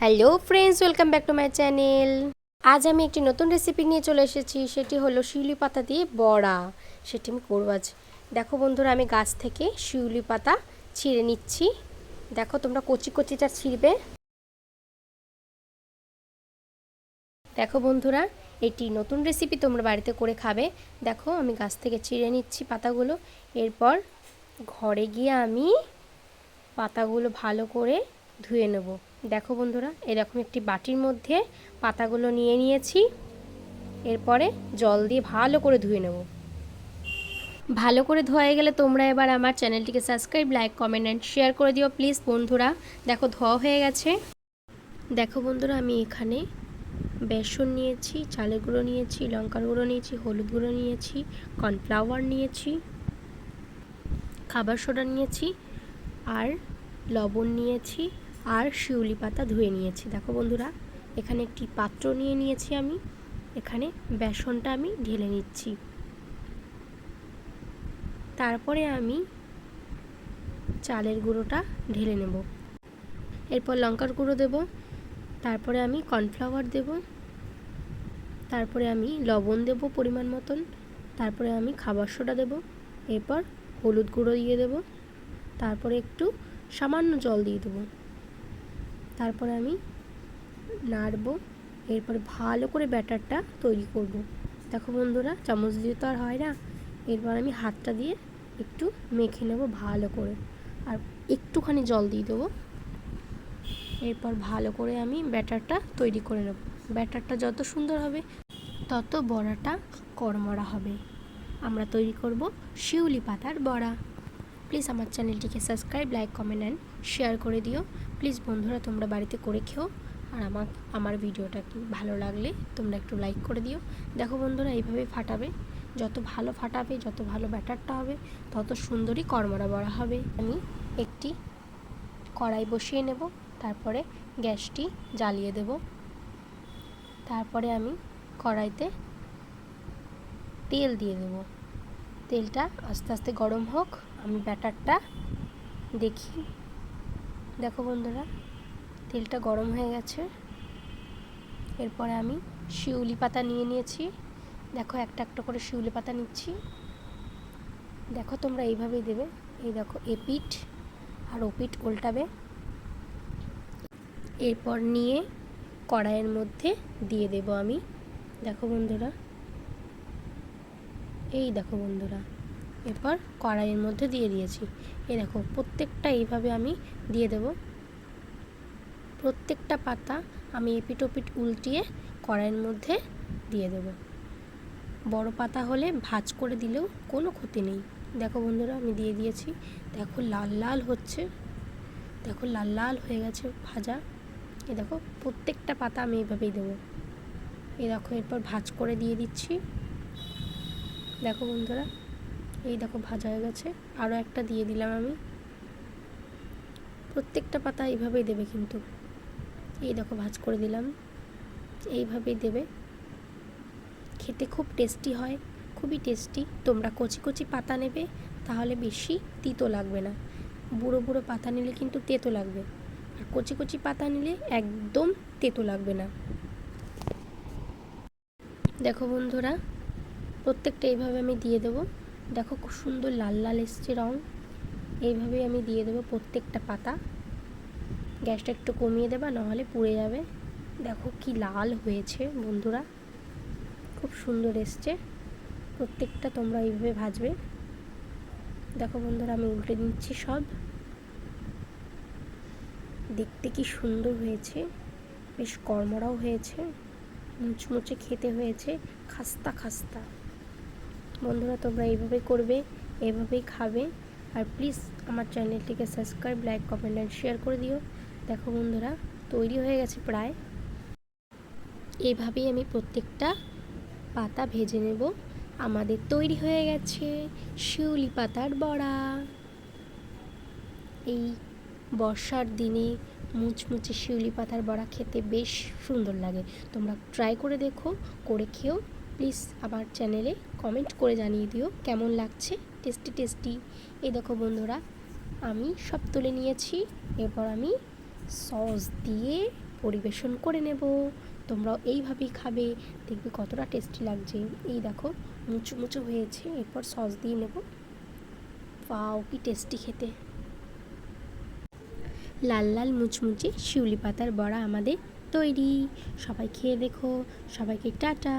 Hello friends welcome back to my channel আজ আমি একটি নতুন রেসিপি নিয়ে চলে এসেছি, সেটি হলো শিউলি পাতা দিয়ে বড়া। সেটি আমি করব আজ। দেখো বন্ধুরা, আমি গাছ থেকে শিউলি পাতা ছিঁড়ে নিচ্ছি। দেখো তোমরা কচি কচিটা ছিঁড়বে। দেখো বন্ধুরা, এটি নতুন রেসিপি তোমরা বাড়িতে করে খাবে। দেখো, আমি গাছ থেকে চিড়ে নিচ্ছি পাতাগুলো। এরপর ঘরে গিয়ে আমি পাতাগুলো ভালো করে ধুয়ে নেব। দেখো বন্ধুরা, এরকম একটি বাটির মধ্যে পাতাগুলো নিয়ে নিয়েছি। এরপরে জল দিয়ে ভালো করে ধুয়ে নেব। ভালো করে ধোয়া গেলে তোমরা এবার আমার চ্যানেলটিকে subscribe, like, comment and share করে দিও প্লিজ বন্ধুরা। দেখো ধোয়া হয়ে গেছে। দেখো বন্ধুরা, আমি এখানে বেসন নিয়েছি, চালের গুঁড়ো নিয়েছি, লঙ্কার গুঁড়ো নিয়েছি, হলুদ গুঁড়ো নিয়েছি, কর্নফ্লাওয়ার নিয়েছি, খাবার সোডা নিয়েছি আর লবণ নিয়েছি। আর শিউলি পাতা ধুয়ে নিয়েছি। দেখো বন্ধুরা, এখানে একটি পাত্র নিয়ে নিয়েছি আমি। এখানে বেসনটা আমি ঢেলে নিচ্ছি। তারপরে আমি চালের গুঁড়োটা ঢেলে নেব। এরপর লঙ্কার গুঁড়ো দেব। তারপরে আমি কর্নফ্লাওয়ার দেব। তারপরে আমি লবণ দেব পরিমাণ মতন। তারপরে আমি খাবার সোডা দেব। এরপর হলুদ গুঁড়ো দিয়ে দেব। তারপরে একটু সামান্য জল দিয়ে দেবো। তারপরে আমি নাড়বো। এরপর ভালো করে ব্যাটারটা তৈরি করব। দেখো বন্ধুরা, চামচ দিয়ে তো আর হয় না। এরপর আমি হাতটা দিয়ে একটু মেখে নেব ভালো করে। আর একটুখানি জল দিয়ে দেবো। এরপর ভালো করে আমি ব্যাটারটা তৈরি করে নেব। ব্যাটারটা যত সুন্দর হবে, তত বড়াটা কড়মড়া হবে। আমরা তৈরি করব শিউলি পাতার বড়া। প্লিজ আমার চ্যানেলটিকে subscribe, like, comment and share করে দিও। প্লিজ বন্ধুরা, তোমরা বাড়িতে করে খেও আর আমার আমার ভিডিওটা কি ভালো লাগলে তোমরা একটু লাইক করে দিও। দেখো বন্ধুরা, এইভাবে ফাটাবে। যত ভালো ফাটাবে, যত ভালো ব্যাটারটা হবে, তত সুন্দরই কর্মরা বড়া হবে। আমি একটি কড়াই বসিয়ে নেব, তারপরে গ্যাসটি জ্বালিয়ে দেব। তারপরে আমি কড়াইতে তেল দিয়ে দেব। তেলটা আস্তে আস্তে গরম হোক। আমি ব্যাটারটা দেখি। দেখো বন্ধুরা, তেলটা গরম হয়ে গেছে। এরপরে আমি শিউলি পাতা নিয়ে নিয়েছি। দেখো, একটা একটা করে শিউলি পাতা নিচ্ছি। দেখো, তোমরা এইভাবেই দেবে। এই দেখো এপিট আর ওপিট উল্টাবে। এরপর নিয়ে কড়াইয়ের মধ্যে দিয়ে দেব আমি। দেখো বন্ধুরা, এই দেখো বন্ধুরা। এরপর কড়াইয়ের মধ্যে দিয়ে দিয়েছি। এ দেখো, প্রত্যেকটা এইভাবে আমি দিয়ে দেব। প্রত্যেকটা পাতা আমি এপিট ওপিট উল্টিয়ে কড়াইয়ের মধ্যে দিয়ে দেব। বড় পাতা হলে ভাজ করে দিলেও কোনো ক্ষতি নেই। দেখো বন্ধুরা, আমি দিয়ে দিয়েছি। দেখো, লাল লাল হচ্ছে। দেখো, লাল লাল হয়ে গেছে ভাজা। এ দেখো, প্রত্যেকটা পাতা আমি এইভাবেই দেবো। এই দেখো, এরপর ভাজ করে দিয়ে দিচ্ছি। দেখো বন্ধুরা এই দেখো ভাজা হয়ে গেছে। আরও একটা দিয়ে দিলাম আমি। প্রত্যেকটা পাতা এইভাবেই দেবে কিন্তু। এই দেখো ভাজ করে দিলাম। এইভাবেই দেবে। খেতে খুব টেস্টি হয়, খুবই টেস্টি। তোমরা কচি কচি পাতা নেবে, তাহলে বেশি তিতো লাগবে না। বুড়ো বুড়ো পাতা নিলে কিন্তু তেতো লাগবে। আর কচি কচি পাতা নিলে একদম তেতো লাগবে না। দেখো বন্ধুরা, প্রত্যেকটা এইভাবে আমি দিয়ে দেবো। দেখো খুব সুন্দর লাল লাল এসছে রং। এইভাবেই আমি দিয়ে দেবো প্রত্যেকটা পাতা। গ্যাসটা একটু কমিয়ে দেবা, নাহলে পুড়ে যাবে। দেখো কি লাল হয়েছে বন্ধুরা। খুব সুন্দর এসছে। প্রত্যেকটা তোমরা এইভাবে ভাজবে। দেখো বন্ধুরা, আমি উল্টে দিচ্ছি সব। দেখতে কি সুন্দর হয়েছে। বেশ কর্মরাও হয়েছে। মুচমুচে খেতে হয়েছে। খাস্তা খাস্তা। বন্ধুরা, তোমরা এইভাবেই করবে, এইভাবেই খাবে। আর প্লিজ আমার চ্যানেলটিকে subscribe like comment and share করে দিও। দেখো বন্ধুরা, তৈরি হয়ে গেছে প্রায়। এইভাবেই আমি প্রত্যেকটা পাতা ভেজে নেব। আমাদের তৈরি হয়ে গেছে শিউলি পাতার বড়া। এই বর্ষার দিনে মুচমুচে শিউলি পাতার বড়া খেতে বেশ সুন্দর লাগে। তোমরা ট্রাই করে দেখো, করে খেও। প্লিজ আমার চ্যানেলে কমেন্ট করে জানিয়ে দিও কেমন লাগছে। Tasty tasty. এই দেখো বন্ধুরা, আমি সব তুলে নিয়েছি। এরপর আমি সস দিয়ে পরিবেশন করে নেব। তোমরাও এইভাবেই খাবে, দেখবে কতটা টেস্টি লাগছে। এই দেখো, মুচু মুচু হয়েছে। এরপর সস দিয়ে নেব। পাও কি টেস্টি খেতে। লাল লাল মুচমুচে শিউলি পাতার বড়া আমাদের তৈরি। সবাই খেয়ে দেখো। সবাইকে টাটা।